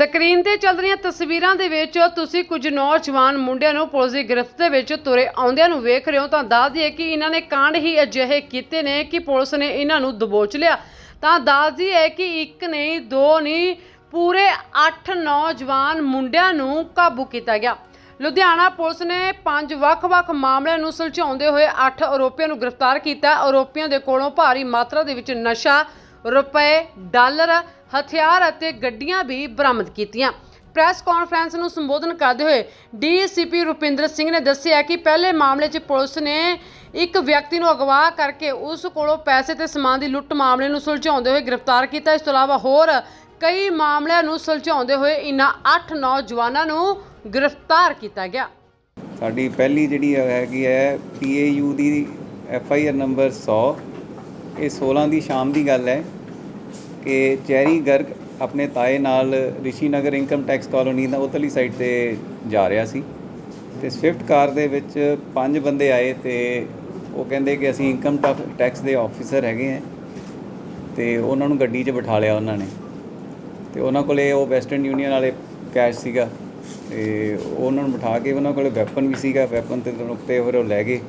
Screen ਤੇ ਚੱਲ ਰਹੀਆਂ ਤਸਵੀਰਾਂ ਦੇ ਵਿੱਚ ਤੁਸੀਂ ਕੁਝ ਨੌਜਵਾਨ ਮੁੰਡਿਆਂ ਨੂੰ ਪੁਲਿਸ ਦੀ ਗ੍ਰਿਫਤ ਦੇ ਵਿੱਚ ਤੁਰੇ ਆਉਂਦਿਆਂ ਨੂੰ ਵੇਖ ਰਹੇ ਹੋ ਤਾਂ ਦੱਸ ਦਈਏ ਕਿ ਇਹਨਾਂ ਨੇ ਕਾਂਡ ਹੀ ਅਜਿਹੇ ਕੀਤੇ ਨੇ ਕਿ ਪੁਲਿਸ ਨੇ ਇਹਨਾਂ ਨੂੰ ਦਬੋਚ ਲਿਆ। ਤਾਂ ਦੱਸ ਦਈਏ ਕਿ ਇੱਕ ਨਹੀਂ, ਦੋ ਨਹੀਂ, ਪੂਰੇ 8 ਨੌਜਵਾਨ ਮੁੰਡਿਆਂ ਨੂੰ ਕਾਬੂ ਕੀਤਾ ਗਿਆ। ਲੁਧਿਆਣਾ ਪੁਲਿਸ ਨੇ ਪੰਜ ਵੱਖ-ਵੱਖ ਮਾਮਲਿਆਂ ਨੂੰ ਸੁਲਝਾਉਂਦੇ ਹੋਏ 8 ਆਰੋਪੀਆਂ ਨੂੰ ਗ੍ਰਿਫਤਾਰ ਕੀਤਾ। ਆਰੋਪੀਆਂ ਦੇ ਕੋਲੋਂ ਭਾਰੀ ਮਾਤਰਾ ਦੇ ਵਿੱਚ ਨਸ਼ਾ, ਰੁਪਏ, ਡਾਲਰ ਹਥਿਆਰ ਅਤੇ ਗੱਡੀਆਂ ਵੀ ਬਰਾਮਦ ਕੀਤੀਆਂ। ਪ੍ਰੈਸ ਕਾਨਫਰੰਸ ਨੂੰ ਸੰਬੋਧਨ ਕਰਦੇ ਹੋਏ ਡੀਸੀਪੀ ਰੁਪਿੰਦਰ ਸਿੰਘ ਨੇ ਦੱਸਿਆ ਕਿ ਪਹਿਲੇ ਮਾਮਲੇ 'ਚ ਪੁਲਿਸ ਨੇ ਇੱਕ ਵਿਅਕਤੀ ਨੂੰ ਅਗਵਾ ਕਰਕੇ ਉਸ ਕੋਲੋਂ ਪੈਸੇ ਤੇ ਸਮਾਨ ਦੀ ਲੁੱਟ ਮਾਮਲੇ ਨੂੰ ਸੁਲਝਾਉਂਦੇ ਹੋਏ ਗ੍ਰਿਫਤਾਰ ਕੀਤਾ। ਇਸ ਤੋਂ ਇਲਾਵਾ ਹੋਰ ਕਈ ਮਾਮਲਿਆਂ ਨੂੰ ਸੁਲਝਾਉਂਦੇ ਹੋਏ ਇਨ੍ਹਾਂ 8 ਨੌਜਵਾਨਾਂ ਨੂੰ ਗ੍ਰਿਫਤਾਰ ਕੀਤਾ ਗਿਆ। ਸਾਡੀ ਪਹਿਲੀ ਜਿਹੜੀ ਹੈਗੀ ਹੈ ਪੀਏਯੂ ਦੀ ਐਫ ਆਈ ਆਰ ਨੰਬਰ 100 ਇਹ 16 ਦੀ ਸ਼ਾਮ ਦੀ ਗੱਲ ਹੈ। ਕਿ ਚੈਰੀ ਗਰਗ ਆਪਣੇ ਤਾਏ ਨਾਲ Rishi Nagar income tax colony ਦਾ ਉਤਲੀ ਸਾਈਡ ਤੇ ਜਾ ਰਿਹਾ ਸੀ ਤੇ ਸਵਿਫਟ ਕਾਰ ਦੇ ਵਿੱਚ ਪੰਜ ਬੰਦੇ ਆਏ ਤੇ ਉਹ ਕਹਿੰਦੇ ਕਿ ਅਸੀਂ ਇਨਕਮ ਟੈਕਸ ਦੇ ਆਫੀਸਰ ਹੈਗੇ ਆ ਤੇ ਉਹਨਾਂ ਨੂੰ ਗੱਡੀ 'ਚ ਬਿਠਾ ਲਿਆ ਉਹਨਾਂ ਨੇ ਤੇ ਉਹਨਾਂ ਕੋਲੇ ਉਹ ਵੈਸਟਰਨ ਯੂਨੀਅਨ ਵਾਲੇ ਕੈਸ਼ ਸੀਗਾ ਤੇ ਉਹਨਾਂ ਨੂੰ ਬਿਠਾ ਕੇ ਉਹਨਾਂ ਕੋਲੇ ਵੈਪਨ ਵੀ ਸੀਗਾ, ਵੈਪਨ ਤੇ ਨੁਕਤੇ ਫਿਰ ਉਹ ਲੈ ਗਏ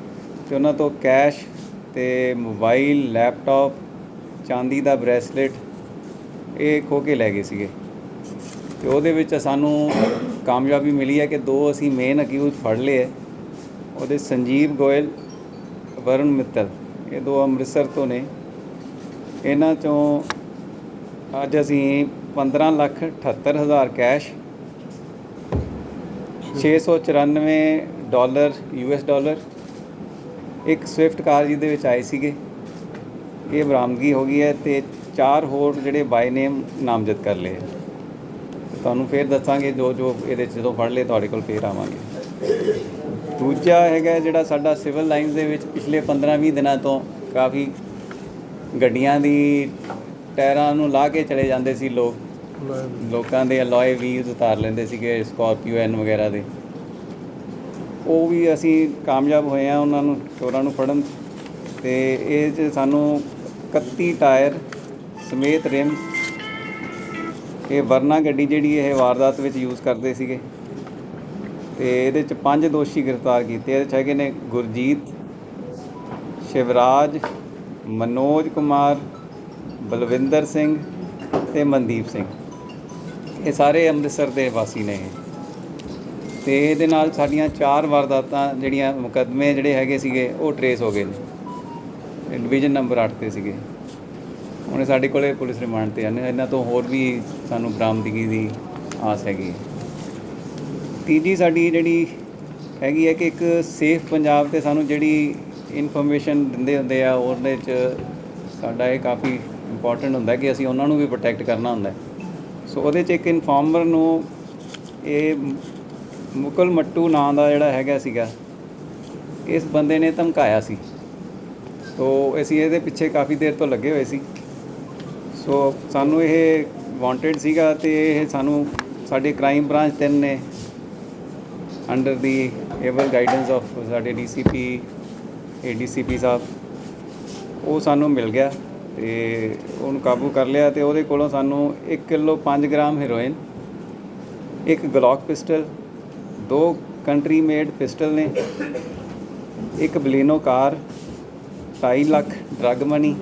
ਤੇ ਉਹਨਾਂ ਤੋਂ ਕੈਸ਼ ਤੇ ਮੋਬਾਈਲ, ਲੈਪਟਾਪ, ਚਾਂਦੀ ਦਾ ਬ੍ਰੈਸਲੇਟ ਇਹ ਖੋ ਕੇ ਲੈ ਗਏ ਸੀਗੇ। ਤੇ ਉਹਦੇ ਵਿੱਚ ਸਾਨੂੰ ਕਾਮਯਾਬੀ ਮਿਲੀ ਹੈ ਕਿ ਦੋ ਅਸੀਂ ਮੇਨ ਅਕਿਊਜ਼ ਫੜ ਲਏ ਹੈ। ਉਹਦੇ ਸੰਜੀਵ ਗੋਇਲ, ਵਰੁਣ ਮਿੱਤਲ, ਇਹ ਦੋ ਅੰਮ੍ਰਿਤਸਰ ਤੋਂ ਨੇ। ਇਹਨਾਂ ਚੋਂ ਅੱਜ ਅਸੀਂ 15 ਲੱਖ 78 ਹਜ਼ਾਰ ਕੈਸ਼ 694 ਡਾਲਰ ਯੂਐਸ ਡਾਲਰ, ਇੱਕ ਸਵਿਫਟ ਕਾਰ ਜਿਹਦੇ ਵਿੱਚ ਆਏ ਸੀਗੇ। ਇਹ ਬਰਾਮਦਗੀ ਹੋ ਗਈ ਹੈ ਤੇ ਚਾਰ ਹੋਰ ਜਿਹੜੇ ਬਾਈ ਨੇਮ ਨਾਮਜ਼ਦ ਕਰ ਲਏ। ਤੁਹਾਨੂੰ ਫੇਰ ਦੱਸਾਂਗੇ ਜੋ ਜੋ ਇਹਦੇ 'ਚ ਜਦੋਂ ਫੜ ਲਏ, ਤੁਹਾਡੇ ਕੋਲ ਫੇਰ ਆਵਾਂਗੇ। ਦੂਜਾ ਹੈਗਾ ਜਿਹੜਾ ਸਾਡਾ ਸਿਵਲ ਲਾਈਨਸ ਦੇ ਵਿੱਚ ਪਿਛਲੇ 15-20 ਦਿਨਾਂ ਤੋਂ ਕਾਫੀ ਗੱਡੀਆਂ ਦੀ ਟਾਇਰਾਂ ਨੂੰ ਲਾ ਕੇ ਚਲੇ ਜਾਂਦੇ ਸੀ ਲੋਕ। ਲੋਕਾਂ ਦੇ ਅਲੋਏ ਵੀਲਸ ਉਤਾਰ ਲੈਂਦੇ ਸੀਗੇ ਸਕਾਰਪੀਓ ਐਨ ਵਗੈਰਾ ਦੇ। ਉਹ ਵੀ ਅਸੀਂ ਕਾਮਯਾਬ ਹੋਏ ਆ ਉਹਨਾਂ ਨੂੰ, ਚੋਰਾਂ ਨੂੰ ਫੜਨ। ਤੇ ਇਹ 'ਚ ਸਾਨੂੰ 31 ਟਾਇਰ ਸਮੇਤ ਰਿਮ। ਇਹ ਵਰਨਾ ਗੱਡੀ ਜਿਹੜੀ ਇਹ ਵਾਰਦਾਤ ਵਿੱਚ ਯੂਜ਼ ਕਰਦੇ ਸੀਗੇ। ਤੇ ਇਹਦੇ ਚ ਪੰਜ ਦੋਸ਼ੀ ਗ੍ਰਿਫਤਾਰ ਕੀਤੇ। ਇਹਦੇ ਚ ਹੈਗੇ ਨੇ ਗੁਰਜੀਤ, ਸ਼ਿਵਰਾਜ, ਮਨੋਜ ਕੁਮਾਰ, ਬਲਵਿੰਦਰ ਸਿੰਘ ਤੇ ਮਨਦੀਪ ਸਿੰਘ। ਇਹ ਸਾਰੇ ਅੰਮ੍ਰਿਤਸਰ ਦੇ ਵਾਸੀ ਨੇ ਇਹ। ਤੇ ਇਹਦੇ ਨਾਲ ਸਾਡੀਆਂ ਚਾਰ ਵਾਰਦਾਤਾਂ ਜਿਹੜੀਆਂ ਮੁਕੱਦਮੇ ਜਿਹੜੇ ਹੈਗੇ ਸੀਗੇ, ਉਹ ਟਰੇਸ ਹੋ ਗਏ ਨੇ। ਡਿਵੀਜ਼ਨ ਨੰਬਰ 8 ਤੇ ਸੀਗੇ। ਹੁਣ ਇਹ ਸਾਡੇ ਕੋਲੇ ਪੁਲਿਸ ਰਿਮਾਂਡ ਤੇ ਹਨ ਇਹਨਾਂ ਤੋਂ ਹੋਰ ਵੀ ਸਾਨੂੰ ਬਰਾਮਦਗੀ ਦੀ ਆਸ ਹੈਗੀ ਹੈ। ਤੀਜੀ ਸਾਡੀ ਜਿਹੜੀ ਹੈਗੀ ਹੈ ਕਿ ਇੱਕ ਸੇਫ ਪੰਜਾਬ ਤੇ ਸਾਨੂੰ ਜਿਹੜੀ ਇਨਫੋਰਮੇਸ਼ਨ ਦਿੰਦੇ ਹੁੰਦੇ ਆ, ਉਹਦੇ ਚ ਸਾਡਾ ਇਹ ਕਾਫੀ ਇੰਪੋਰਟੈਂਟ ਹੁੰਦਾ ਕਿ ਅਸੀਂ ਉਹਨਾਂ ਨੂੰ ਵੀ ਪ੍ਰੋਟੈਕਟ ਕਰਨਾ ਹੁੰਦਾ ਸੋ ਉਹਦੇ ਚ ਇੱਕ ਇਨਫਾਰਮਰ ਨੂੰ ਇਹ ਮੁਕਲ ਮੱਟੂ ਨਾਂ ਦਾ ਜਿਹੜਾ ਹੈਗਾ ਸੀਗਾ, ਇਸ ਬੰਦੇ ਨੇ ਧਮਕਾਇਆ ਸੀ। ਸੋ ਅਸੀਂ ਇਹਦੇ ਪਿੱਛੇ ਕਾਫੀ ਦੇਰ ਤੋਂ ਲੱਗੇ ਹੋਏ ਸੀ। ਸੋ ਸਾਨੂੰ ਇਹ ਵਾਂਟਡ ਸੀਗਾ ਤੇ ਇਹ ਸਾਨੂੰ ਸਾਡੇ ਕ੍ਰਾਈਮ ਬ੍ਰਾਂਚ ਤਿੰਨ ਨੇ under the able guidance of ਸਾਡੇ ਡੀਸੀਪੀ ਏਡੀਸੀਪੀ ਸਾਹਿਬ, ਉਹ ਸਾਨੂੰ ਮਿਲ ਗਿਆ ਤੇ ਉਹਨੂੰ ਕਾਬੂ ਕਰ ਲਿਆ ਤੇ ਉਹਦੇ ਕੋਲੋਂ ਸਾਨੂੰ 1 ਕਿਲੋ 5 ਗ੍ਰਾਮ ਹੈਰੋਇਨ ਇੱਕ ਗਲੌਕ ਪਿਸਟਲ ਦੋ ਕੰਟਰੀ ਮੇਡ ਪਿਸਟਲ ਨੇ, ਇੱਕ Baleno car 2.5 lakh drug money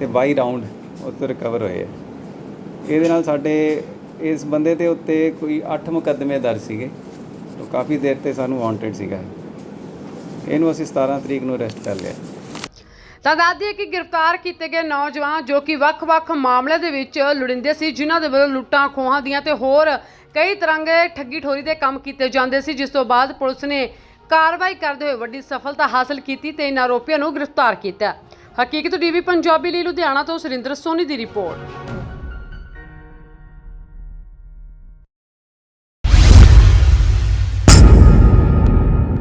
ਤੇ 22 ਰਾਉਂਡ ਉੱਤੇ ਰਿਕਵਰ ਹੋਏ ਆ। ਇਹਦੇ ਨਾਲ ਸਾਡੇ ਇਸ ਬੰਦੇ ਦੇ ਉੱਤੇ ਕੋਈ 8 ਮੁਕੱਦਮੇ ਦਰਜ ਸੀਗੇ। ਸੋ ਕਾਫੀ ਦੇਰ ਤੇ ਸਾਨੂੰ ਵਾਂਟਡ ਸੀਗਾ। ਇਹਨੂੰ ਅਸੀਂ 17 ਤਰੀਕ ਨੂੰ ਅਰੈਸਟ ਕਰ ਲਿਆ। ਤਾਂ ਦੱਸਦੀ ਦਈਏ ਕਿ ਗ੍ਰਿਫਤਾਰ ਕੀਤੇ ਗਏ ਨੌਜਵਾਨ ਜੋ ਕਿ ਵੱਖ-ਵੱਖ ਮਾਮਲਿਆਂ ਦੇ ਵਿੱਚ ਲੁੜਿੰਦੇ ਸੀ, ਜਿਨ੍ਹਾਂ ਦੇ ਵੱਲੋਂ ਲੁੱਟਾਂ ਖੋਹਾਂ ਦੀਆਂ ਤੇ ਹੋਰ ਕਈ ਤਰ੍ਹਾਂ ਦੇ ਠੱਗੀ ਠੋਰੀ ਦੇ ਕੰਮ ਕੀਤੇ ਜਾਂਦੇ ਸੀ, ਜਿਸ ਤੋਂ ਬਾਅਦ ਪੁਲਿਸ ਨੇ ਕਾਰਵਾਈ ਕਰਦੇ ਹੋਏ ਵੱਡੀ ਸਫਲਤਾ ਹਾਸਲ ਕੀਤੀ ਤੇ ਇਨ੍ਹਾਂ ਆਰੋਪੀਆਂ ਨੂੰ ਗ੍ਰਿਫਤਾਰ ਕੀਤਾ। ਹਕੀਕਤ ਟੀਵੀ ਪੰਜਾਬੀ ਲਈ ਲੁਧਿਆਣਾ ਤੋਂ ਸੁਰਿੰਦਰ ਸੋਨੀ ਦੀ ਰਿਪੋਰਟ।